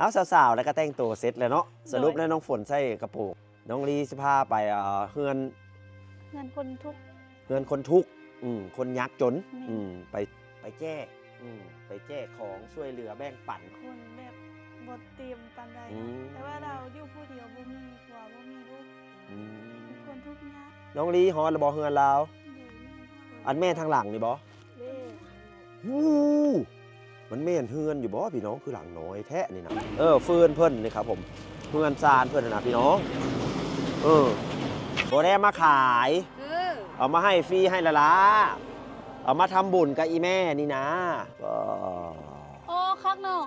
เอาสาวๆแล้วก็แต่งตัวเสร็จแล้วเนาะสรุปแล้วน้องฝนใส่กระโปรงน้องลีสิพาไปเอ่อเฮือนเงินคนทุกข์เฮือนคนทุกข์อืมคนยากจนอืมอืมไปไปแจ้อืมไปแจ้ของช่วยเหลือแบ่งปัน คนแบบบทเตรียมปันใดอืม แต่ว่าเราอยู่ผู้เดียวบ่มีผัวบ่มีลูกอืมเป็นคนทุกข์ยากน้องลีฮอดระบอเฮือนลาวอยู่นี่อันแม่ทางหลังนี่บ่แม่ฮู้ มันแม่นเฮือนอยู่บ่พี่น้องคือหลังน้อยแท้นี่นะเออเฟืนเพิ่นนี่ครับผมเฮือนซานเพิ่นน่ะนะพี่น้อง เออบ่ได้มาขายเออเอามาให้ฟรีให้ละละเอามาทำบุญกับอีแม่นี่นะก็โอ้คักเนาะ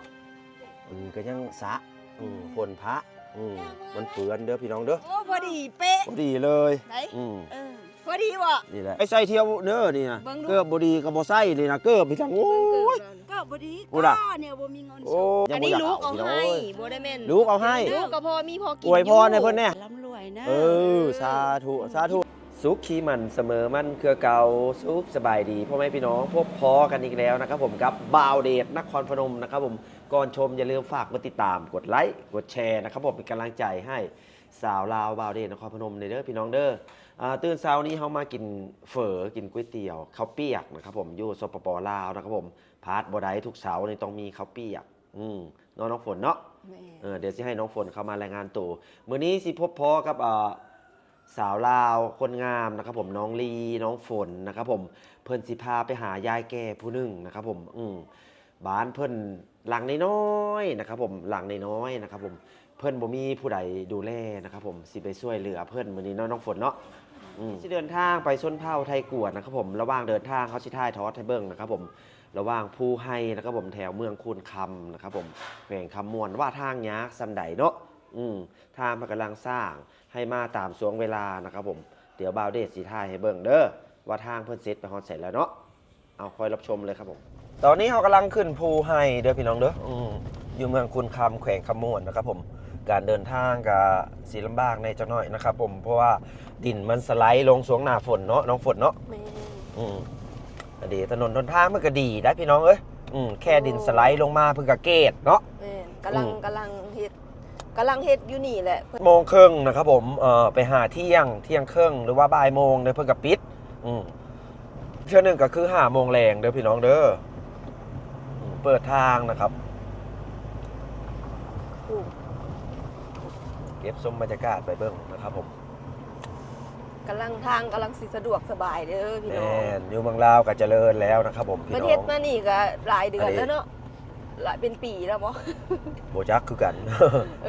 อืมก็ยังสะอืมพลพระอืมมันเปื้อนเด้อพี่น้องเด้อโอ้พอดีเป๊ะพอดีเลยไหนอืมเออ พอดีวะนี่แหละไอ้ใส่เที่ยวเด้อนี่นะเบิ่งดู เกือบบดีกับบ่ใส่นี่นะเกือบพี่จังโอ้ย ก็พอดีพูดอะก็เนี่ยบ่มีเงินโอ้ส่งอันนี้ยังบ่อยากลูกเอาเอาให้พี่น้องเอ้ยบ่ได้แม่นลูกเอาให้ ลูกก็พอมีพอกินอวยพรให้เพิ่นแน่ ร่ำรวยนะ เออ สาธุ สาธุ สุขขีมันเสมอมันเครือเก่าสุขสบายดีพ่อแม่พี่น้องพบพอกันอีกแล้วนะครับผมกับบาวเดชนครพนมนะครับผมก่อนชมอย่าลืมฝากกดติดตามกดไลค์กดแชร์นะครับผมเป็นกำลังใจให้สาวลาวบาวเดชนครพนมในเด้อพี่น้องเด้ออ่า ตื่นเช้านี้เขามากินเฝอกินก๋วยเตี๋ยวข้าวเปียกนะครับผมอยู่สปปลาวนะครับผมพาร์ทบอไดทุกเสาร์นี่ต้องมีข้าวเปียกอืมน้องน้องฝนเนาะแม่เออเดี๋ยวสิให้น้องฝนเข้ามารายงานตัวมื้อนี้สิพบพอกับเอ่อสาวลาวคนงามนะครับผมน้องลีน้องฝนนะครับผมเพิ่นสิพาไปหายายแก่ผู้หนึ่งนะครับผมอืมบ้านเพิ่นหลังน้อยๆนะครับผมหลังน้อยๆนะครับผม เพิ่นบ่มีผู้ใดดูแลนะครับผมสิไปช่วยเหลือเพิ่นมื้อนี้เนาะน้องฝนเนาะอืมสิเดินทางไปชนเผ่าไทยกวดนะครับผมระหว่างเดินทางเขาสิท่ายทอดให้เบิ่งนะครับผมระหว่างภูไฮนะครับผมแถวเมืองคูนคำนะครับผมแขวงคำมวนว่าทางยากสันไดเนาะอืมทางมันกำลังสร้างให้มาตามสวงเวลานะครับผมเดี๋ยวบาวเดชสีท่ายให้เบิ่งเด้อว่าทางเพิ่นเสร็จไปฮอดเสร็จแล้วเนาะเอาคอยรับชมเลยครับผม ตอนนี้เขากำลังขึ้นภูไฮเด้อพี่น้องเด้ออืมอยู่เมืองคูนคำแขวงคำมวนนะครับผม การเดินทางกับสีลำบากในจังหน่อยนะครับ ผมเพราะว่าดินมันสไลด์ลงสวงหน้าฝนเนาะน้องฝนเนาะแม่อืมก็ดีถนนทนทางมันก็ดีได้พี่น้องเอ้ยอืมแค่ดินสไลด์ลงมาเพิ่งกะเกตเนาะ แม่กำลังอืม กำลังเฮ็ดกำลังเฮ็ดอยู่นี่แหละเพิ่นโมงครึ่งนะครับผมเอ่อไปหาเที่ยงเที่ยงครึ่งหรือว่าบ่ายโมงเด้อเพิ่งกะปิด อืมเชื่อหนึ่งก็คือห้าโมงแรงเด้อพี่น้องเด้ออืมเปิดทางนะครับ ปลูก เก็บชมบรรยากาศไปเบิ่งนะครับผมกำลังทางกำลังสิสะดวกสบายเด้อพี่แมน้อง่นอยู่เมืองลาวก็เจริญแล้วนะครับผมพี่ประน้เทอศงมานี่ก็หลายเดือนอันนี้ แล้วเนาะหลายเป็นปีแล้วบ่ โบจักคือกัน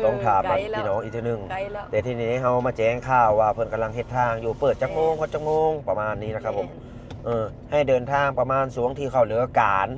ต้องถามไกลแล้ว พี่น้องอีกทีหนึง ไกลแล้วแต่ทีนี้เฮามาแจ้งข่าวว่าเพิ่นกำลังเฮ็ดทางอยู่เปิดจักโมงฮอดจักโมงประมาณนี้นะครับผม เออให้เดินทางประมาณสวงที่เขาเหลือการ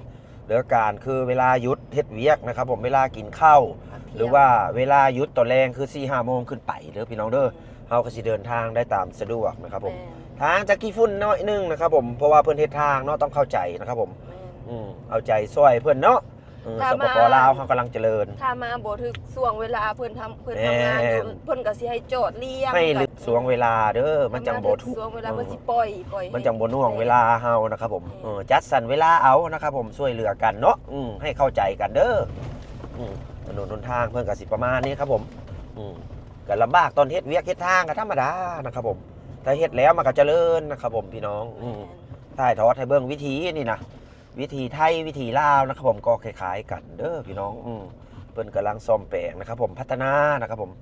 เหลือการคือเวลาหยุดเฮ็ดเวียกนะครับผมเวลากินข้าวพักเที่ยงหรือว่าเวลาหยุดตอนแรงคือ4ี่ห้าโมงขึ้นไปเด้อพี่น้องเด้อเฮาก็สิเดินทางได้ตามสะดวกนะครับผมแม่ทางจากกี่ฝุ่นน้อยหนึงนะครับผมเพราะว่าเพิ่นเฮ็ดทางเนาะต้องเข้าใจนะครับผมแม่อืมเอาใจช่วยเพิ่นเนาะ เออถ้าสปมาปลาวเฮากำลังเจริญ ถ้ามาบ่ถึกช่วงเวลาเพิ่นทำเพิ่นทำงานอยู่แม่น เพิ่นก็สิให้โจทย์เลี้ยงให้กัลึกสวงเวลาเด้อมันจังบ่ทุกช่วงเวลาเออเพิ่นสิปล่อยปล่อยให้ มันจังบ่น่วงเวลาเฮานะครับผมเออจัดสรรเวลาเอานะครับผมช่วยเหลือกันเนาะอืมให้เข้าใจกันเด้ออืมถนนหนทางเพิ่นก็สิประมาณนี้ครับผมอืมก็ลำบากตอนเฮ็ดเวียกเฮ็ดทางก็ธรรมดานะครับผมถ้าเฮ็ดแล้วมันก็เจริญนะครับผมพี่น้องอืมถ่ายทอดให้เบิ่งวิธีนี่นะ วิธีไทยวิธีลาวนะครับผมก็คล้ายๆกันเด้อพี่น้องอืมเพิ่นกำลังซ่อมแปลงนะครับผมพัฒนานะครับผม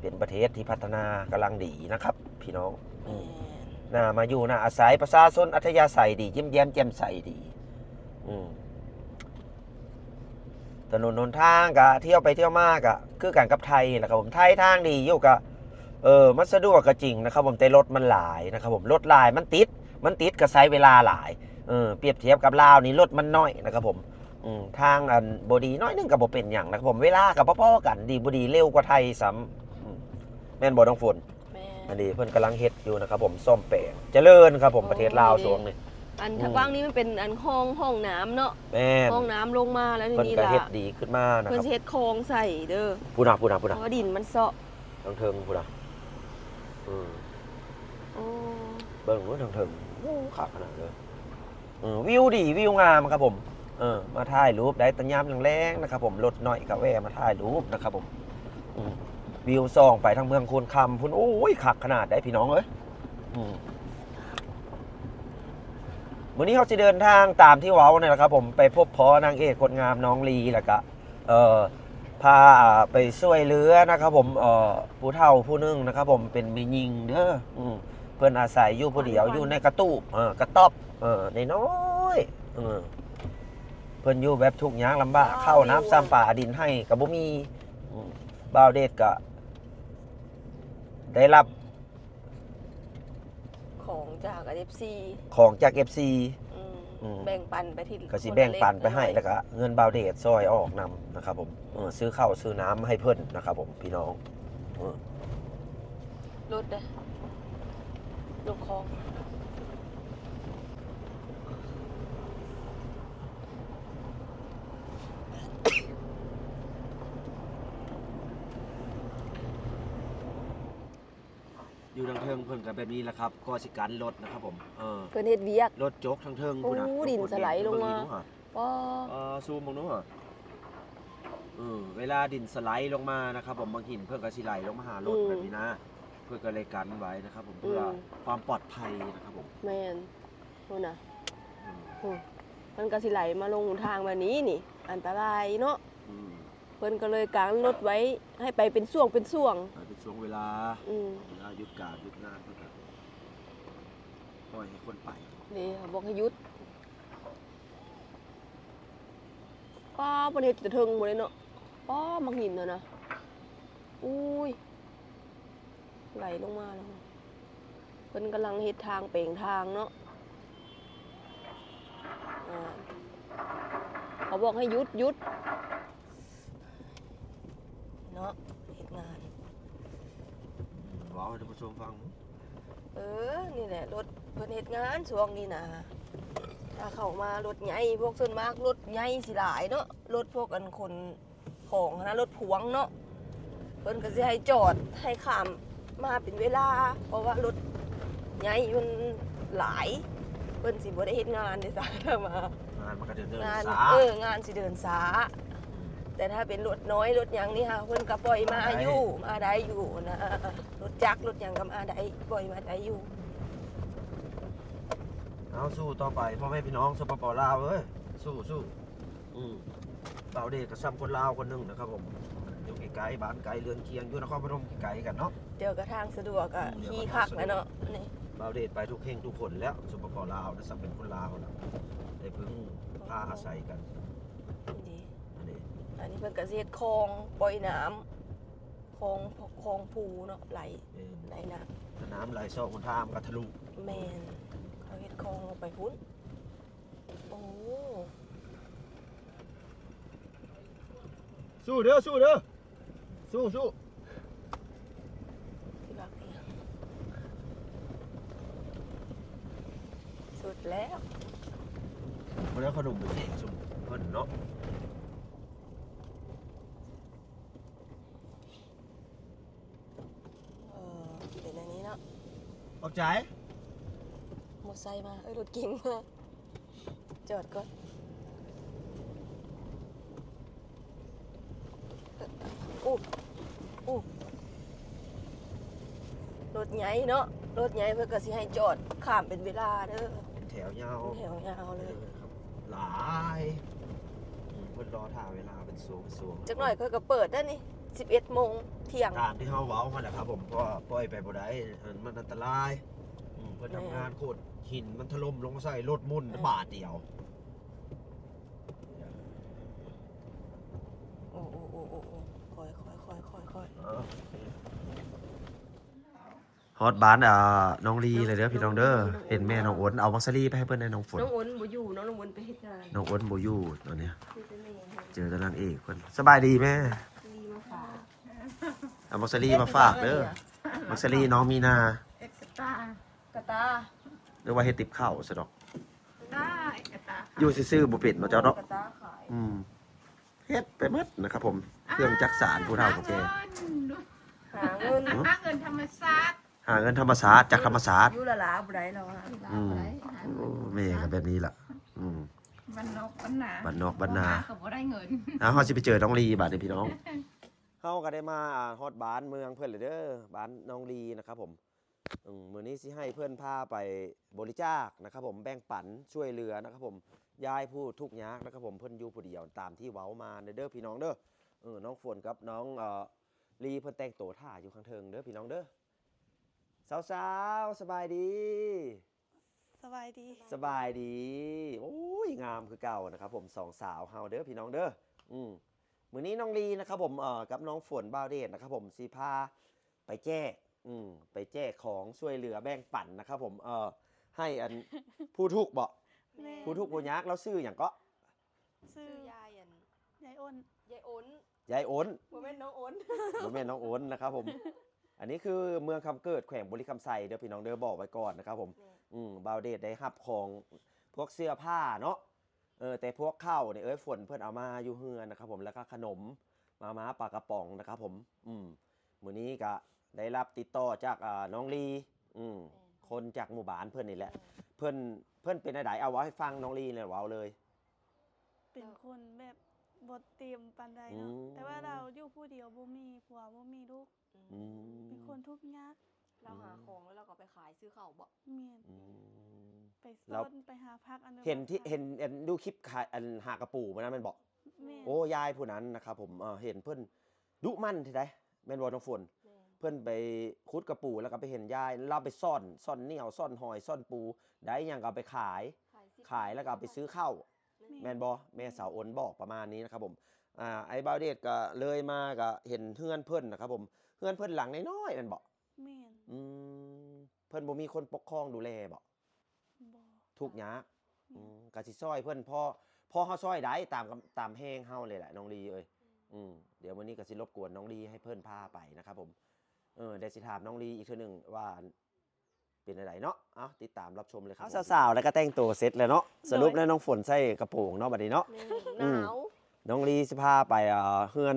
เป็นประเทศที่พัฒนากำลังดีนะครับ พี่น้องอืมน่ามาอยู่น่าอาศัยประชาชนอัธยาศัยดียิ้มแย้มแจ่มใสดี อืมถนนหนทางกะเที่ยวไปเที่ยวมากะคือกันกับไทยนะครับผมไทยทางดีอยู่กะเออมันสะดวกก็จริงนะครับ ผมแต่รถมันหลายนะครับ ผมรถหลายมันติด มันติดก็ใช้เวลาหลาย เออเปรียบเทียบกับลาวนี่รถมันน้อยนะครับผมอืมทางอันบดีน้อยหนึงกับบ่เป็นอย่างนะครับผมเวลากับพ่อๆกันดีบดีเร็วกว่าไทยซ้ำอืมแม่นบ่ต้องฝนแม่อันนี้เพิ่นกำลังเฮ็ดอยู่นะครับผมซ่อมแปลงเจริญครับผมประเทศลาวสวงนี่อันอืมทางว่างนี้มันเป็นอันห้องห้องน้ำเนาะแม่นห้องน้ำลงมาแล้วทีเพิ่นนี้ก็ล่ะเฮ็ดดีขึ้นมานะเพิ่คนรับสิเฮ็ดโครงใส่เด้อพูนะพูนะพูเพนะราะว่าดินมันเซาะทางเทิงพูนะอืมโอ้เบิ่งว่าทางเทิงโอ้ขาขนาดเลย อืมวิวดีวิวงามครับผมเออมาถ่ายรูปได้ตัยามแรงๆนะครับผมรถหน่อยก็แวมาถ่ายรูปนะครับผมวิวซองไปทางเมืองโคนคำพุ่นโอ้ยขักขนาดได้พี่น้องเอ้ยวันนี้เขาจะเดินทางตามที่เว้าเนี่ยแหละครับผมไปพบพอนางเอกคนงามน้องลีแหล้วก็เออพาไปช่วยเหลือนะครับผมเออผู้เฒ่าผู้นึ่งนะครับผมเป็นมียิงเด้ออืม เพื่อนอาศัยอยู่ผู้เดียวอยู่ในกระตูบเออกระต๊อบเออในน้อยๆเออเพิ่นอยู่แบบทุกข์ยากลำบากอ๋อเข้าน้ำซ้ำป่าดินให้กับบ่มีอืมบ่าวเดชก็ได้รับ ของจากเอฟซีของจาก FC อืม แบ่งปันไปที่ก็สิคนละแบ่งปันไปเล็กให้น้อยแล้วก็เงินบ่าวเดชซอยออกนำนะครับผมเออซื้อข้าวซื้อน้ำให้เพิ่นนะครับผมพี่น้องเออรถเด้อ รถคลองอยู่ทางเทิงเพิ่นก็แบบนี้แหละครับก็สิกันรถนะครับผมเออเพิ่นเฮ็ดเวียก รถจกทางเทิงพุ่นน่ะโอ้ดินสไลด์ลงมาเบิ่ดูหน่อยป้อเออซูมมองดูอะเออเวลาดินสไลด์ลงมานะครับผมบางหินเพื่อนก็สิไหลลงมาหารถแบบนี้นะเพื่อนก็เลยกันไว้นะครับ ผมเพื่อความปลอดภัยนะครับผมแม่นนู่นน่ะอืมโอ้มันก็สิไหลมาลงทางแบบนี้นี่ อันตรายเนาะอืมเพิ่นก็เลยกางรถไว้ให้ไปเป็นช่วงเป็นช่วงไปเป็นช่วงเวลาอืมเวลาหยุดการหยุดงานเพื่อนก็ปล่อยให้คนไปนี่บอกให้หยุดป้าบ่เฮ็ดจะถึงบ่เลยเนาะป้ามักหินน่ะนะอุ้ย ไหลลงมาแล้วเพิ่นกำลังเฮ็ดทางเป่งทางเนาะอ่าเขาบอกให้หยุดหยุดเนาะเฮ็ดงานว้าวให้ท่านผู้ชมฟัง เออ นี่แหละรถเพิ่นเฮ็ดงานช่วงนี้นะถ้าเข้ามารถใหญ่พวกส่วนมากรถใหญ่สิหลายเนาะรถพวกอันคนของนะรถพวงเนาะเพิ่นก็สิให้จอดให้ข้าม มาเป็นเวลา เพราะว่ารถใหญ่มันหลายเพิ่นสิบ่ได้เฮ็ดงานเด้อจ้ะถ้ามางานมันก็เดินเดินงานสาเอองานสิเดินช้าแต่ถ้าเป็นรถน้อยรถหยังนี่ค่ะเพิ่นก็ปล่อยมาอยู่มาได้อยู่นะรถจักรรถหยังก็มาได้ปล่อยมาได้อยู่เอาสู้ต่อไปพ่อแม่พี่น้องสปปลาวเอ้ยสู้สู้อืมเบาเดชกับซ้ำคนลาวคนหนึงนะครับผม อยู่ไกลๆบ้านไกลเรือนเคียงอยู่นครพนมไกลกันเนาะ เดี๋ยวก็ทางสะดวกอะอืมเดี๋ยวขี่ก็คัทากงสะดวกแล้วเนาะนี่บาวเดชไปทุกเข่งทุกคนแล้วสปปลาวนะสัมเป็นคนลาวแล้วได้พึ่งพาอาศัยกันดีอันนี้อันนี้เพิ่นก็สิเฮ็ดคลองปล่อยน้ำคลองคลองภูเนาะไหลเป็นไหลน้ถ้าน้ำไหลซอกคนทามกระทะลุำแม่นเขาเฮ็ดคลองลงไปพุ่นโอ้สู้เด้อสู้เด้อ สู้สู้ที่บักนี่สุดแล้ววันนี้ขนมเป็นเอกสมเพิ่นเนาะเออเป็นอันนี้เนาะขอบใจมอไซค์มาเอ้ยรถเก๋งมาจอดก่อนอู้อู้รถ ใหญ่เนาะรถใหญ่เพื่อก็สิให้จอดข้ามเป็นเวลาเด้อเป็นแถวยาวแถวยาวเลยครับหลายอืมเพิ่นรอท่าเวลาเป็นสวงเป็นสวงจักหน่อยก็ก็เปิดได้นี่11โมงเที่ยงตามที่เฮาเว้ามาแหละครับผมเพราะว่าปล่อยไปบ่ได้อันมันอันตรายอืมเพิ่นทำงานโคตรหินมันถล่มลงมาใส่รถมุ่นบาทเดียวโอ้โอ้โอ้โอ้โอ้คอยคอยคอยคอยคอย ฮอตบ้านอ่าน้องลีเลยเด้อพี่น้องเด้อเห็นแม่น้องอ้นเอามักซารีไปให้เพิ่นในน้องฝนน้องอ้นบ่อยู่น้องน้องอ้นไปเฮ็ดงานน้องอ้นบ่อยู่ตอนเนี้ยที่เป็นแม่ให้เจอแตะนางเอกเพิ่นสบายดีแม่ดีมาฝากเอามักซารีมาฝากเด้อมักซารีน้องมีนาเอกตากระตาหรือว่าเฮ็ดติบข้าวซะดอกได้เอกตาอยู่ซื่อๆบ่เป็นเนาะเจ้าเนาะกระตาขายอืมเฮ็ดไปหมดนะครับผมเครื่องจักสานผู้เฒ่าผู้แก่หาเงินหาเงินธรรมศาสตร์ หาเงินธรรมศาสตร์จากธรรมศาสตร์อยู่ละลาบ่ได้แล้วอะอืมหาโอ้แม่ก็แบบนี้ล่ะ อืม บ้านนอกบ้านนาบ้านนอกบ้านนา ก็บ่ได้เงินอะเฮาสิไปเจอน้องลีบาดนี้พี่น้อง เฮาก็ได้มาอ่าฮอดบ้านเมืองเพิ่นเลยเด้อบ้านน้องลีนะครับผมอืมมื้อนี้สิให้เพิ่นพาไปบริจาคนะครับผมแบ่งปันช่วยเหลือนะครับผมยายผู้ทุกข์ยากนะครับผมเพิ่นอยู่ผู้เดียวตามที่เว้ามาเด้อพี่น้องเด้อเออน้องฝนกับน้องเอ่อลีเพิ่นแต่งตัวท่าอยู่ข้างเทิงเด้อพี่น้องเด้อ สาวๆสบายดี สบายดี สบายดี โอ้ยงามคือเก่านะครับผมสองสาวเฮาเด้อพี่น้องเด้ออืมมื้อนี้น้องลีนะครับผมเอ่อกับน้องฝนบ่าวเดชนะครับผมสีพาไปแจกอืมไปแจกของช่วยเหลือแบ่งปันนะครับผมเอ่อให้อัน ผู้ทุกข์บ่แม่ ผู้ทุกข์ผู้ยากแล้วซื้ออย่างก็ชื่ชื่ออยายอันยายอ้นยายอ้นยายโอนบ่แม่นน้องอ้นบ่แม่นน้องโอนนะครับผม อันนี้คือเมืองคำเกิดแขวงบุรีคำไซเด้อพี่น้องเด้อบอกไว้ก่อนนะครับผมแม่อืมบาวเดชได้รับของพวกเสื้อผ้าเนาะเออแต่พวกข้าวเนี่ยเอ้ยฝนเพื่อนเอามาอยู่เฮือนนะครับผมแล้วก็ขนมมาม้าปลากระป๋องนะครับผมอืมมื้อนี้ก็ได้รับติดต่อจากอ่าน้องลีอืมคนจากหมู่บ้านเพื่อนนี่แหละ เพื่อนเพื่อนเป็นอะไรเอาไว้ให้ฟังน้องลีเลยเว้าเลย เป็นคนแบบ บทเตรียมปันใดอืเนาะมแต่ว่าเราอยู่ผู้เดียวบ่มีผัวบ่มีลูก อืมเป็นคนทุกข์ยากเราหาของแล้วเราก็ไปขายซื้อข้าวบ่เมียนอืม ไปแล้ซ่วอนไปหาพักอันนึงเห็นที่เห็นเห็นดูคลิปขายอันหากระปูมันนะมันบอกแม่นโอ้ยายผู้นั้นนะครับผมเออเห็นเพื่อนดุมั่นที่ใดแม่นบอน้องฝน แม่นเพื่อนไปคุดกระปูแล้วก็ไปเห็นยายเราไปซ่อนซ่อนเหนียวซ่อนหอยซ่อนปู ได้หยังก็เอาไปขาย ขายสิขายแล้วก็เอาไปซื้อข้าว แม่นบอแม่สาวอ้นบอกประมาณนี้นะครับผมอ่าไอ้บาวเดชก็เลยมาก็เห็นเพื่อนเพื่อนนะครับผมเพื่อนเพื่อนหลังน้อยๆแมันบอกแม่นอืมเพื่อนบ่มีคนปกครองดูแลบอกบ่ทุกข์ยากอืมกะสิซอยเพื่อนพ่อพ่อเฮาซอยได้ตามกำตามแห้งเฮาเลยแหละน้องลีเอ้ยอืมเดี๋ยววันนี้ก็สิรบกวนน้องลีให้เพื่อนพาไปนะครับผมเออเดี๋ยวสิถามน้องลีอีกเทีหนึ่งว่า เป็นอะไรเนาะเอาติดตามรับชมเลยครับสาวๆแล้วก็แต่งตัวเสร็จแล้วเนาะสรุปแล้วน้องฝนใส่กระโปรงเนาะบัดนี้เนาะ แม่นอืหมนาวน้องลีสิพาไปเอ่อเฮือน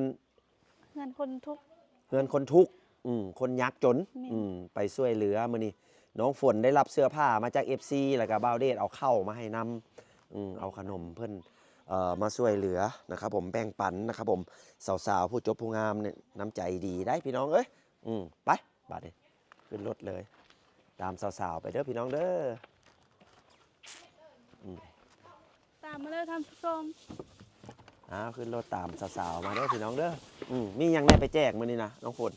เงินคนทุกข์ เฮือนคนทุกข์อืมคนยากจนแม่น อืมไปช่วยเหลือมื้อนี้น้องฝนได้รับเสื้อผ้ามาจาก FC แล้วก็บ่าวเดชเอาเข้าวมาให้นำอืมเอาขนมเพิ่นเอ่อมาช่วยเหลือนะครับผมแบ่งปันนะครับผมสาวๆผู้จบผู้งามเนี่ยน้ำใจดีได้พี่น้องเอ้ยอืมไปบาดนี้ขึ้นรถเลย ตามสาวๆไปเด้อพี่น้องเด้ออืมตามมาเลยทำผู้ชมอ้าวขึ้นรถตามสาวๆมาเด้อพี่น้องเด้ออืมมีหยังได้ไปแจกมื้อนี้นะน้องฝน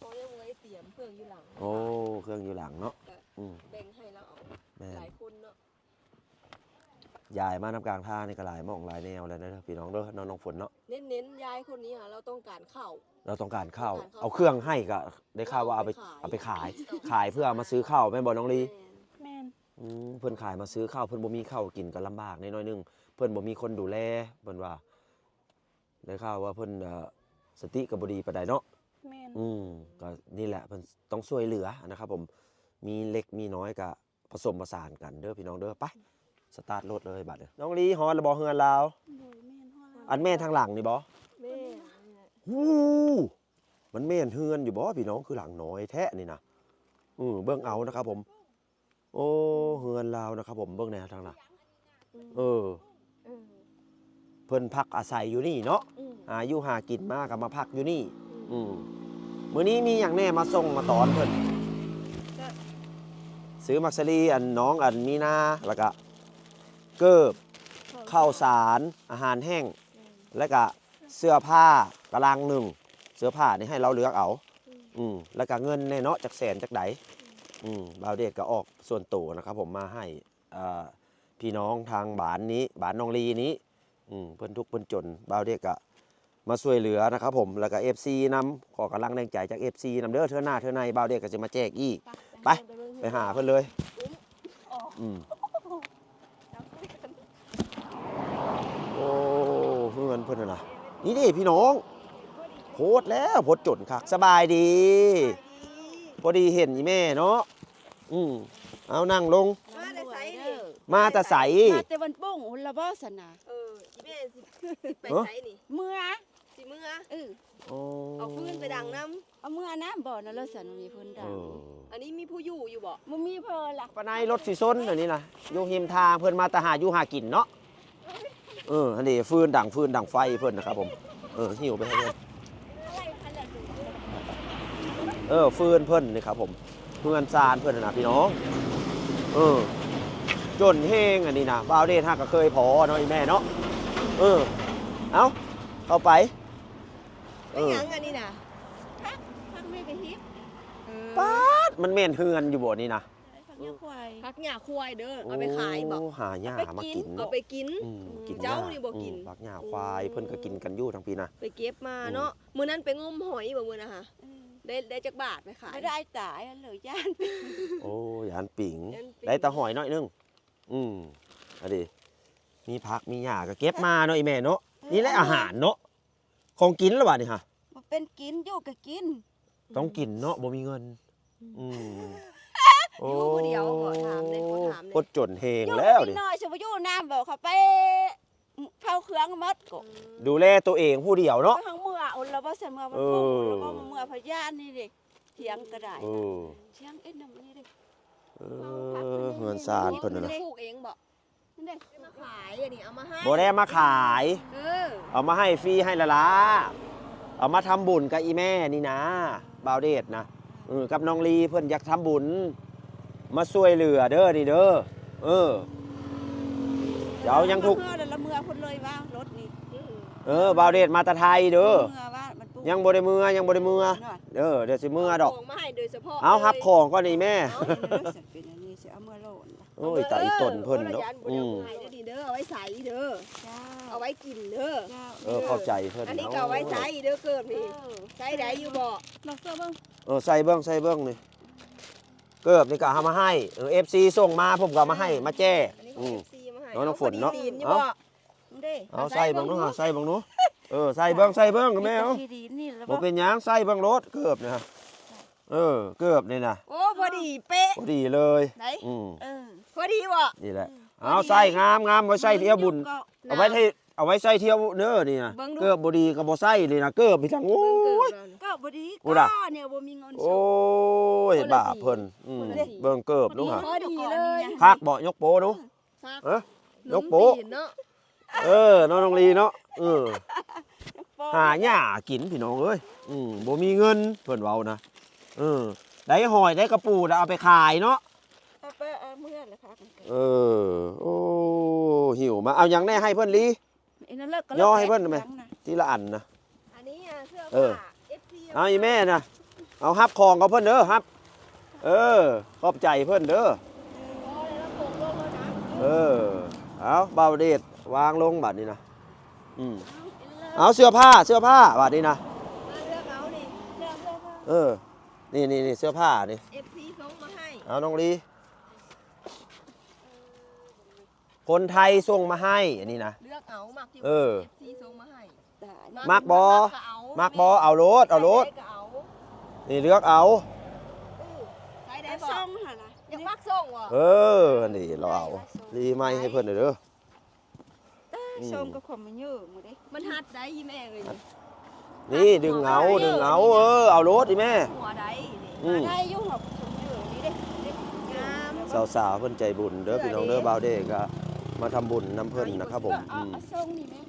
โอ้ยังบ่ได้เตรียมเพื่องอยู่หลังโอ้เครื่องอยู่หลังเนาะอืมแบ่งให้แล้วเอาแม่หนลายคนเนาะ ยายมาน้ำกลางท่านี่ก็หลายหมองหลายแนวแล้วนะเด้อพี่น้องเด้อน้องน้องฝนเนาะเน้นๆยายคนนี้อะเราต้องการข้าวเราต้องการข้าวต้องการข้าวเอาเครื่องให้ก็ได้ข่าวว่าเอาไปเอาเอาไปไปขาขาย ย ขายเพื่อเอามาซื้อข้าวแม่นบ่น้องลี แม่นแม่นอืมเพิ่นขายมาซื้อข้าวเพิ่นบ่มีข้าวกินก็ลำบากน้อยๆหนึงเพิ่นบ่มีคนดูแลเพิ่นว่าได้ข่าวว่าเพิ่นเอ่อสติก็บ่ดีปานใดเนาะแม่นอืมก็นี่แหละเพิ่นต้องช่วยเหลือนะครับผมมีเล็กมีน้อยก็ผสมผสานกันเด้อพี่น้องเด้อไป สตาร์ทรถเลยบัดเด้อน้องลีฮอดแล้วบ่เฮือนลาวโดยแม่นฮอดแล้วอันแม่ทางหลังนี่บ่แม่ฮู้มันแม่นเฮือนอยู่บ่พี่น้องคือหลังน้อยแท้นี่นะอือเบิ่งเอานะครับผม โอ้เฮือนลาวนะครับ ผมเบิ่งแนวทางหลังเออเออเพิ่นพักอาศัยอยู่นี่เนาะอืมอายุหากินมาก็มาพักอยู่นี่ อืมมื้อนี้มีหยังแน่มาส่งมาตอนเพิ่นก็ซื้อมักซะลีอันน้องอันมีนาแล้วก็ เกิบข้าวสารอาหารแห้ง แล้วก็เสื้อผ้ากำลังหนึ่ง เสื้อผ้านี่ให้เราเลือกเอาอืมแล้วก็เงินแน่เนาะจากแสนจากไหนอืมบาวเดชก็ออกส่วนตัวนะครับผมมาให้อ่าพี่น้องทางบ้านนี้บ้านนองลีนี้อืมเพิ่นทุกข์เพิ่นจนบาวเดชก็มาช่วยเหลือนะครับผมแล้วก็ FC นำขอกำลังแรงใจจาก FC นำเด้อเทื่อหน้าเทื่อในบาวเดชก็จะมาแจกอีก ไป ไปหาเพิ่นเลยอืมโอ้ เพื่อนเพิ่นน่ะนะนี่ดิพี่น้องโพดแล้วโพดจนคักสบายดี พอดีเห็นอีแม่เนาะอืมเอานั่งลง มาแต่ไสนี่มาแต่ใสมาแต่วันโป้งหุ่นละบ่สนะเอออีแม่สิสิไปเอ้อไสนี่เมื่อสิมื้อเออโอ้เอาฟืนไปดังน้ำเอาเมื่อนะบ่นะละสันมีเพิ่นเอดังออันนี้มีผู้อยู่อยู่บ่บ่มีเพิ่นล่ะปานายรถสีส้นอันนี้นะอยู่หิมทางเพิ่นมาแตหาอยู่หากินเนาะ เอออันนี้ฟืนดังฟืนดังไฟเพิ่นนะครับผม เออหิวไปให้เพิ่นเออฟืนเพิ่นนี่ครับผม เพื่อนซานเพิ่นน่ะนะพี่น้อง เออ จนเฮงอันนี้นะบ่าวเดชฮักก็เคยพอเนาะอีแม่เนาะ เออ เอาเข้าไป เอเป็นอหยังอันนี้น่ะพักไม่ไปฮิปป๊าดมันแม่นเฮือนอยู่บ่นี่นะ พักยาควายพักหญ้าควายเด้อเอาไปขายบ่โหาหญ้ามากินเอาเนาะไปกิน อืมกินเจ้าหญ้นี่บ่กิน อืมพักหญ้าควายเพิ่นก็กินกันอยู่ทั้งปีนะ ไปเก็บมาเนาะมื้อนั้นไปงมหอยบ่มื้อนะฮะได้ได้จักบาทไปขาย ไม่ได้ตายอันเหลือย่านโอ้ยอันปิงอันปิง ได้แตะหอยน้อยนึงอืมเอันนี้มีผักมีหญ้าก็เก็บมาเนาะอีแม่เนาะนี่แหละอาหารเนาะของกินแล้วบัดนี่ฮะบ่เป็นกินอยู่ก็กินต้องกินเนาะบ่มีเงิน อืมโอ้อยู่ผู้เดียวบ่ถามเลยคนถามเลย กดจนเฮงอยู่แล้วก็ดินิดหน่อยสิบ่อยู่น้ำบอกเขาไปเผาเครื่องหมดก็ดูแลตัวเองผู้เดียวเนาะ ไปทางเมื่อเอาแล้วบ่ซั่นเมื่อมันเอพุ่งอแล้วก็มาเมื่อพยานนี่ดิเถียงก็ได้เออเถียงเอ็ดน้ำนี่ดิเออเฮือนซานเพิ่นน่ะนะปลูกเองบ่นั่นเด้มาขายอันนี้เอามาให้บ่ได้มาขาย เออเอามาให้ฟรีให้ละละเอามาทำบุญกับอีแม่นี่นะบ่าวเดชนะเออกับน้องลีเพิ่นอยากทำบุญ มาช่วยเหลือเด้อนี่เด้อเออเดี๋ยวยังทุก เมื่อแล้วละเมื่อพุ่นเลยว่ารถนี่เออบ่าวเดชมาแตะไทยเด้อเมื่อว่ามันปุ๊บยังบ่ได้มือยังบ่ได้มือเนาะเด้อเดี๋ยวสิมือดอก ของมาให้โดยเฉพาะเอาฮับของก่อนนี่แม่ เอาเป็นอันนี้สิเอาเมื่อโลนล่ะโอ้ยตาอีตนเพิ่นเนาะเนาะอือืมมเด้อดีเด้อเอาไว้ใส่เด้อเจ้าเอาไว้กินเด้อเจ้าเออเข้าใจเพิ่นอันนี้เาะก็เอาไว้ใส่เด้อเกิบเอนี่อใส่ได้อยู่บ่ลองเสื้อเบิ่งเออใส่เบิ่งใส่เบิ่งนี่ เกิบนี่ก็เอามาให้เออ FC ส่งมาผมก็เอามาให้มาแจ้ อันนี้ขออืงม FC มาให้เอาน้ำฝนเนาะพอดีตีอยู่เอาบ่นี่เด้เอาใส่เบิ่งเนาะใส่เบิ่งเนาะเออใส่เบิ่งใส่เบิ่งแม่เอาขี้ดีนี่แล้วบ่เป็นหยังใส่เบิ่งรถเกือบเนี่ยเออเกือบนี่นะโอ้พอดีเป๊ะพอดีเลยไหนอืมเออพอดีบ่นี่แหละเอาใส่งามงามไว้ใส่เที่ยวบุญเอาไว้ที่ เอาไว้ใส่เที่ยวเด้อนี่นะเกือบบ่ดีก็บ่ใส่นี่นะเกือบพี่จังโอ้เบิ่งเกิบยเรานี่ก็บ่ดีโอ้ล่ะ ก็เนี่ยบ่มีเงินโอ้ยบาปเพิ่นอืมเบิ่งเกือบดูหะพอดีเลยคักบ่ยกโปดูซักเอ้ยหยนุ่กมโป๊ะตีนเนาะเออน้องน้องลีเนาะเออหาหญ้ากินพี่น้องเอ้ยอืมบ่มีเงินเพิ่นเว้านะเออได้หอยได้กระปูแล้วเอาไปขายเนาะ เอาไปเอาเมื่อละครับเออ โอ้หิวมาเอายังแน่ให้เพื่อนลี ไอ้นั่นเลิกก็ย่อให้เพิ่นได้ไหม ทีละอันนะ อันนี้อะเสื้อเออ ผ้า FC เอาอีแม่นะเอาฮับของเขาเพื่นเด้อฮับ เออ ขอบใจเพื่นเด้อเออ เอาเบาเดดวางลงบัดนี้นะ อืมเอาเสื้อผ้าเสื้อผ้าบัดนี้นะ มาเลือกเอานี่เออ นี่นี่นี่เสื้อผ้านี่ FC ส่งมาให้ เอาน้องลี คนไทยส่งมาให้อันนี้นะ เลือกเอามักที่เออ FC ส่งมาให้ตายมักบ่ก็เอามักบอเอารถเอารถใส่ได้ก็เอานี่เลือกเอาใส่ได้ได้บ่ส่งหั่นน่ะอยากมักส่งบ่เออนี่เราเอารีไม้ให้เพื่อนหน่อยเด้ออืม ส่งก็ขอมันเยอะหมดเด้มันหัดได้ยี่แม่เลยนี่นี่ดึงเอาดึงเอาเออเอารถดิแม่ หัวได้นี่อืม ได้อยู่หอบส่งเยอะนี่เด้เด้งามสาวๆเพิ่นใจบุญเด้อพี่น้องเด้อบ่าวเด้ก็ มาทำบุญน้ำเพิ่นนะครับผมเอาอืมเอาส่งนี่แม่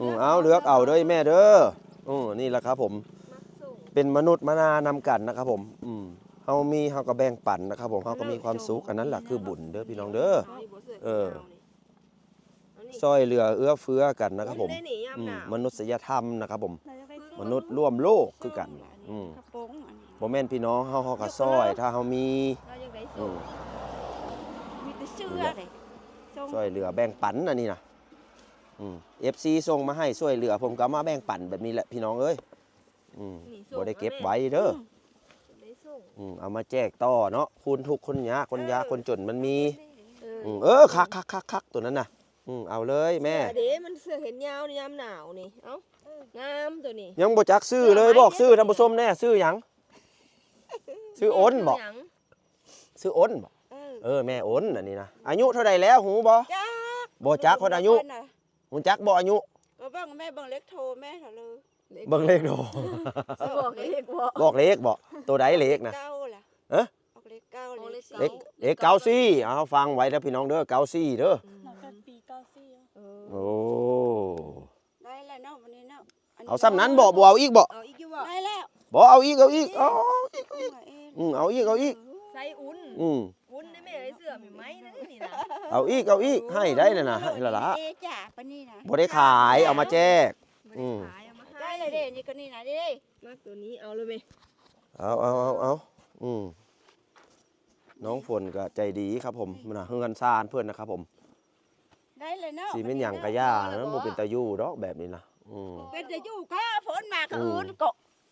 อืมเอาเลือกเอาเด้อแม่เด้ออืมนี่แหละครับผม มักส่งเป็นมนุษย์มานานำกันนะครับผมอืมเฮามีเฮาก็แบ่งปันนะครับผมเฮาก็มีความสุขอันนั้นแหละคือบุญเด้อพี่น้องเด้อนี่บ่สื้เออเอานี่ซอยเหลือเอื้อเฟื้อกันนะครับผมได้นี่ยามอืหมนาวมนุษยธรรมนะครับผม เราจะได้ส่งมนุษย์ร่วมโลกคือกันอืมกระโปรงอันนี้บ่แม่นพี่น้องเฮาเฮาก็ซอย ถ้าเฮามีเรายังได้อืส่งมมีแต่เสื้อเลยส่ง ช่วยเหลือแบ่งปันอันนี้นะอืม FC ส่งมาให้ช่วยเหลือ ผมก็เอามาแบ่งปันแบบนี้แหละพี่น้องเอ้ยอืมนี่ส่งบ่ได้เก็บไว้เด้อได้ส่งอืมเอามาแจกต่อเนาะคุณทุกข์คนยากคนยากคนจนมันมีเอออืมเออคักคักคักคักตัวนั้นน่ะอืมเอาเลยแม่เสื้อเด้มันเสื้อเห็นยาวนี่ยามหนาวนี่เอ้างามตัวนี้ ยังบ่จักซื้อเลยบอกซื้อท่านผู้ชมแน่ซื้อหยังซื้ออ้นบอกหยังซื้ออ้นบอก เออเออแม่อ้นอันนี้นะอายุเท่าใดแล้วหูบ่จ้าบ่จักคนอายุน่ะหูจักบ่อายุก็บ้างแม่เบังเล็กโทรแม่เถอะเลยเบิ่งเลขดูสิบอกเลขบ่บอกเลขบ่ตัวใดเลขนะเก้าล่ะเอ๊ะออกเลขเก้าออกเลเลขขสี่เล็กเล็กเก้าซี่เอาฟังไว้เด้อพี่น้องเด้อเก้าซี่เด้อเราเป็นปีเก้าสี่เออเอโอ้ได้แล้วเนาะวันนี้เนาะนเอาซ้ำนั้นบ่บ่เอาอีกบ่เอาอีกอยู่บ่ได้แล้วบ่เอาอีกเอาอีกเอาอีกเอาเองอืมเอาอีกเอาอีกใส่อุ่นอืมอุ่น ได้แม่ไอ้เสื้อมีไหมนะนี่นะเอาอีกเอาอีกให้ได้น่ะนะให้ละละเอจ่าปะนี่นะบ่ได้ขายเอามาแจก อืม ขายเอามาได้ให้เลยเด้นี่ก็นี่นะเด้มากตัวนี้เอาเลยไหมเอาเอาเอาเอาอืมน้องฝนก็ใจดีครับผมมันน่ะเฮือนซานเพื่อนนะครับ ผมได้เลยเนาะสิเป็นหยังกะย่านะบ่เป็นตาอยู่ดอกแบบนี้นะอืมเป็นจะอยู่ก็ฝนมาก็อืมอื่นก็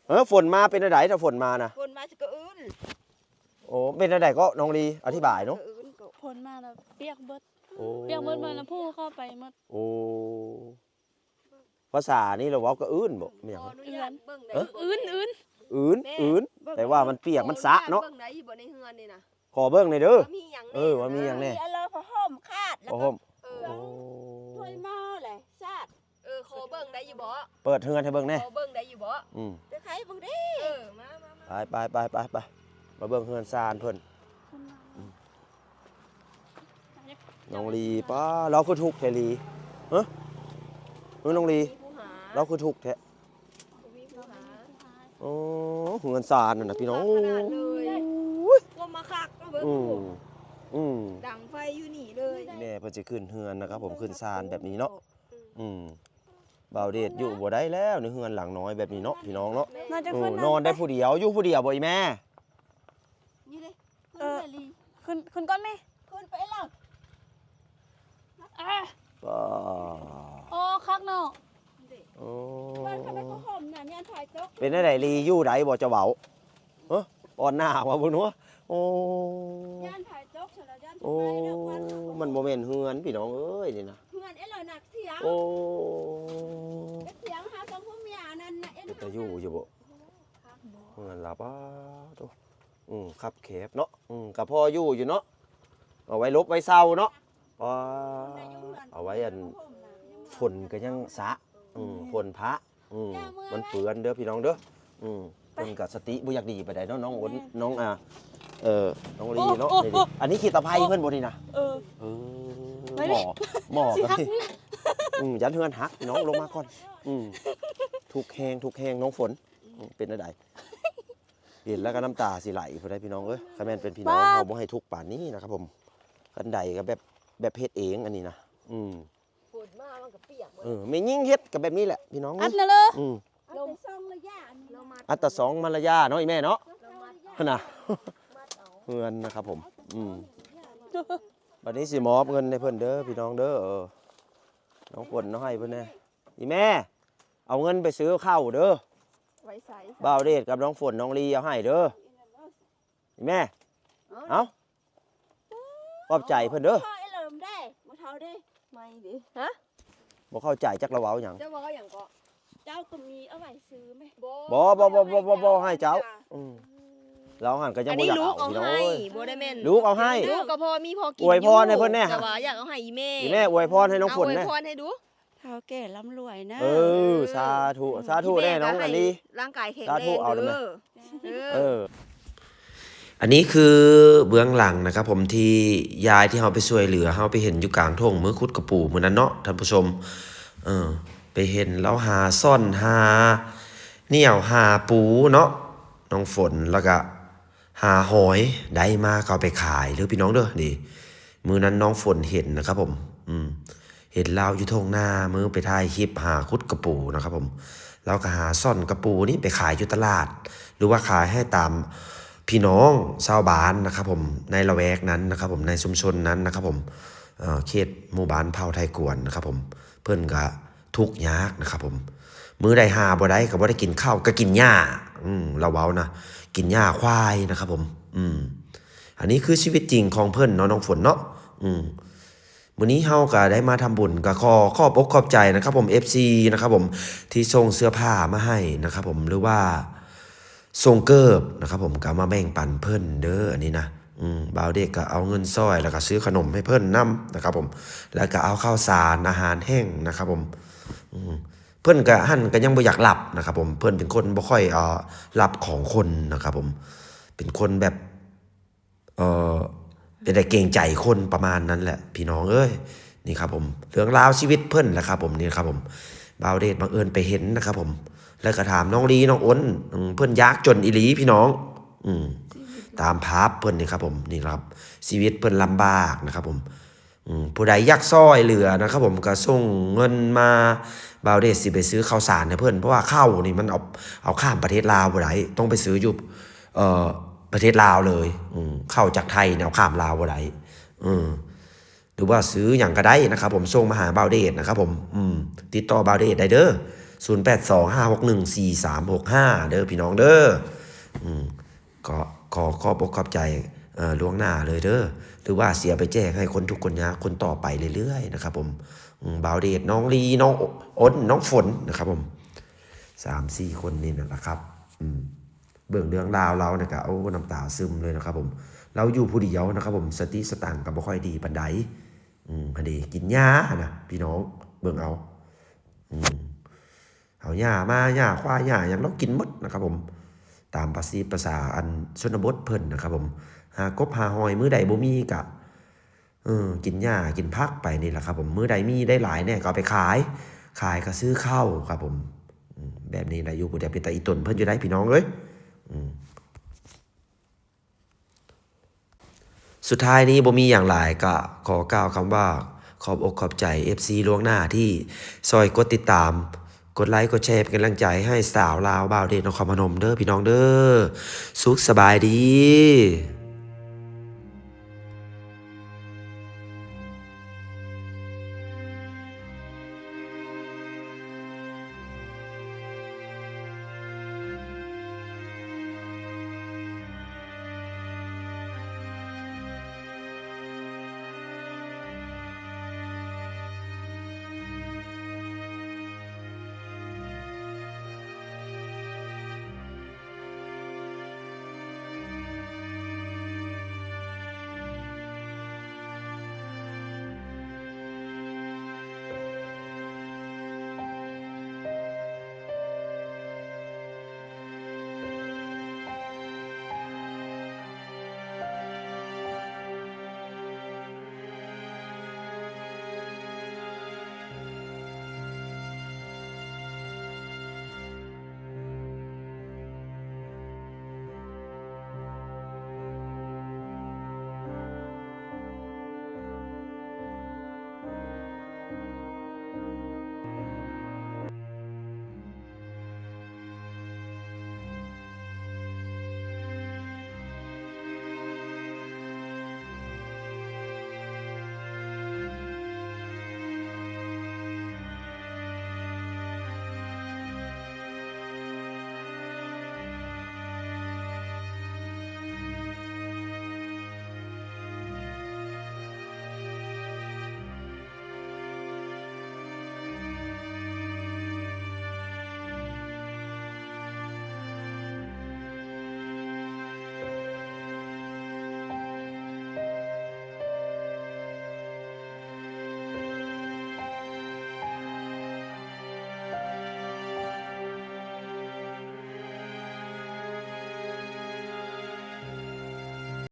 เออฝนมาเป็นอะไรถ้าฝนมานะฝนมาสิก็อื่น โอ้เป็นอะไรก็น้องลีอธิบายเนาะอื่นก็ผลมาแล้วเปียกเบิดโอ้เปียกเบิดมาแล้วผู้เข้าไปหมด โอ้ภาษานี่เราเว้าก็อื่นบ่ไมีหยัง ขออนุญาตเบิ่งได้เอ้อบ่อื่นอื่นอื่นอื่น แต่ว่ามันเปียกมันสะเนาะ ขออญตเบิ่งได้บ่ในเฮือนนี่นะขอเบิ่งหน่อยเด้อ ว่ามีหยังเออว่ามีหยังแน่ มีอะไรพอห่มคาดแล้วโอ้ก็โหเออโอ้ถ้วยหม้อเลยซาดเออขอเบิ่งได้อยู่บ่เปิดเฮือนให้เบิ่งแน่ขอเบิ่งได้อยู่บ่อืมจะใครบังดิเออมามามาไปไปไปไปไป มาเบิ่งเฮือนซานเพิ่นคนมาน้องลีป้าเราคือทุกข์แท้ลีฮะเฮ้ยน้องลีมีผู้หาเราคือทุกข์แท้มีผู้หาโอ้เฮือนซานนั่นน่ะพี่น้องขนาดเลยก็มาคักมาเบิ่งอืมดูอืมดังไฟอยู่นี่เลยแม่เพิ่นสิขึ้นเฮือนนะครับ ผมขึ้นซานแบบนี้เนาะอืมบ่าวเดชอยู่บ่ได้แล้วในเฮือนหลังน้อยแบบนี้เนาะพี่น้องเนาะน่าจะเอขึ้อนนอนได้ผู้เดียวอยู่ผู้เดียวบ่อีแม่ นี่เลยเอขึ้นอไปลีขึ้นขึ้นก้อนไหมขึ้นไปแล้วอะป้าโอ้คักเนาะโอ้บ้านเขาไม่ก็ห่มน่ะเนี่ยถ่ายโต๊ะเป็นได้ไดลีอยู่ไดบ่จะเว้าเฮ้ออ่อนหน้าว่าบ่หนัวโอ้ย่านถ่ายโต๊ะเสร็จแล้วย่านโอ้ทำไมเลิกวันมันบ่แม่นเฮือนพี่น้องเอ้ยนี่นะเพื่อนเอ้เลยหนักเสียงโอ้เสียงหาตรงพุ่มยานั่นนะเอ้มันจะอยู่อยู่บ่เฮือนล่ะป้าโต อืมครับแคบเนาะอืมก็พออยู่อยู่เนาะเอาไว้ลบไว้เศร้าเนาะป้าเอาไว้อันฝนก็ยังสะอืมฝนพระอืมมันเปื้อนเด้อพี่น้องเด้ออืมเพิ่นก็สติบ่อยากดีปานใดเนาะน้องอ้นน้องอ่าเออน้องลีเนาะนี่ดิอันนี้ขีดตะไคร้เพิ่นบ่นี่นะเออเออไปหมดิอหมอสิกันฮักสินี่อืมยันเฮือนหักพี่น้องลงมาก่อนอืมถูกแหงถูกแหงน้องฝนอืมเป็นอะไร เห็นแล้วก็น้ำตาสิไหลพอได้พี่น้องเอ้ยคะแนนเป็นพี่น้องเราบ่ให้ทุกข์ป่านนี้นะครับผมกันใดก็แบบแบบเฮ็ดเองอันนี้นะอืมฝนมามันก็เปียกหมดเออไม่ยิ่งเฮ็ดกับแบบนี้แหละพี่น้องอัเอ้ดยนะเลยอืมเอาไปซ่องระยะอันนี้เรามาอัตตะสองมารยาเนาะอีแม่เนาะเรามาหั่นน่ะมัดเอาเฮือนนะครับผม อืม บัดนี้สิมอบเงินให้เพิ่นเด้อพี่น้องเด้อเออน้องฝนน้องให้เพิ่นแน่อีแม่ เอาเงินไปซื้อข้าวเด้อ ไว้ใส่บ่าวเดชกับน้องฝนน้องลีเอาให้เด้อนี่แม่เอาขอบใจเพิ่นเด้อพ่อไอ้เลิมได้มาเท่าได้ไม่ดิฮะบ่เข้าใจจักละเว้าหยังเจ้าว่าอย่างก็เจ้าก็มีเอาไว้ซื้อไหมบ่บ่บ่บ่บ่บ่ให้เจ้าอืมเราหันก็ยังอันบ่นี้อยากลูกเอาเอาพี่น้องให้เอ้ยบ่ได้แม่นลูกเอาให้ลูกก็พอมีพอกินอวยพรให้เพิ่นแน่แต่ว่าอยากเอาให้อีแม่อีแม่อวยพรให้น้องฝนเาอวยแน่พรให้ดู เท่าแก่ร่ำรวยนะ เออ สาธุสาธุแน่น้องอันนี้ ร่างกายแข็งสาแรธุงเอาได้ไหมเด้อเอเอออ อันนี้คือเบื้องหลังนะครับผมที่ยายที่เฮาไปช่วยเหลือเฮาไปเห็นอยู่กลางทุ่งมื้อคุดกระปูมื้อนั้นเนาะท่านผู้ชม เออ ไปเห็นแล้วหาซ่อนหาเหนี่ยวหาปูเนาะน้องฝนแล้วก็หาหอยได้มาก็เอาไปขายหรือพี่น้องเด้อนี่มื้อนั้นน้องฝนเห็นนะครับผม อืม เห็นเราอยู่ทงหน้ามือไปถ่ายคลิปหาคุดกระปูนะครับผมเราก็หาซ่อนกระปูนี่ไปขายอยู่ตลาด หรือว่าขายให้ตามพี่น้องชาวบ้านนะครับผมในละแวกนั้นนะครับผมในชุมชนนั้นนะครับผมเเขตหมู่บ้านเผาไทยกวนนะครับผมเพิ่อนก็ทุกยากนะครับผมมื้อใดหาบ่ได้ก็บ่ได้กินข้าวก็กินหญ้าอืมเราเว้านะกินหญ้าควายนะครับผม อืมอันนี้คือชีวิตจริงของเพิ่นเนาะน้องฝนเนาะอืม มื้อนี้เฮาก็ได้มาทำบุญก็ขอขอบอกขอบใจนะครับผม FC นะครับผมที่ส่งเสื้อผ้ามาให้นะครับผมหรือว่าส่งเกิบนะครับผมก็มาแบ่งปันเพิ่นเด้ออันนี้นะอืมบ่าวเด็กก็เอาเงินซอยแล้วก็ซื้อขนมให้เพิ่นนํนะครับผม แล้วก็เอาข้าวสารอาหารแห้งนะครับผมอืมเพิ่อนก็หั่นก็ยังบ่อยากหลับนะครับผมเพิ่อนเป็นคนบ่ค่อยเอ่อรับของคนนะครับผมเป็นคนแบบเออ เป็นแต่เกรงใจคนประมาณนั้นแหละ พี่น้องเอ้ยนี่ครับผมเรื่องราวชีวิตเพิ่อนนะครับ ผมนี่ครับผมบาวเดชบังเอิญไปเห็นนะครับ ผม แล้วก็ถามน้องลีน้องอ้นเพิ่อนยากจนอีหลีพี่น้อง อืมตามภาพเพิ่อนนี่ครับ ผมนี่ครับ ชีวิตเพิ่อนลำบากนะครับ ผมผู้ใดยากซอยเหลือนะครับ ผมก็ส่งเงินมาบาวเดชสิไปซื้อข้าวสารให้เพิ่อนเพราะว่าข้าวนี่มันเอาเอาข้ามประเทศลาวบ่ได้ต้องไปซื้ออยู่เอ่อ ประเทศลาวเลย อืเข้าจากไทยเนี่ยเอาข้ามลาวบ่ได้อืมหรือว่าซื้ออย่างก็ได้นะครับ ผมส่งมาหาบาวเดชนะครับ ผมอืมติดต่อบาวเดชได้เด้อ0825614365เด้อพี่น้องเด้ออืมก็ขอขอบอกขอบใจล่วงหน้าเลยเด้อหรือว่าเสียไปแจ้งให้คนทุกคนยาคนต่อไปเรื่อยๆนะครับ ผมบาวเดชน้องลีน้องอ้นน้องฝนนะครับ ผมสามสี่คนนี่นะนะครับ อืม เบื้องเรื่องราวเราเนี่ยก็เอาน้ำตาซึมเลยนะครับผมเราอยู่ผู้เดียวนะครับผมสติสตังก็บ่ค่อยดีปานใดอืมพอดีกินหญ้านะพี่น้องเบิ่งเอาอืมเอาหญ้ามาหญ้าควายหญ้าอย่างเรากินหมดนะครับผม ตามภาษีภาษาอันชนบทเพิ่นนะครับผม หากบหาหอยมื้อใดบ่มีกะเออกินหญ้ากินผักไปนี่แหละครับผมมื้อใดมีได้หลายเนี่ยก็เอาไปขาย ขายก็ซื้อข้าวครับผมแบบนี้แหละอยู่ผู้เดียวเป็นตาอีตนเพิ่นอยู่ได้พี่น้องเอ้ย สุดท้ายนี้บ่มีอย่างหลายก็ขอกล่าวคำว่าขอบอกขอบใจ FC ล่วงหน้าที่ซอยกดติดตาม กดไลค์ กดแชร์เป็นกำลังใจให้สาวลาวบ่าวเดชนครพนมเด้อพี่น้องเด้อสุขสบายดี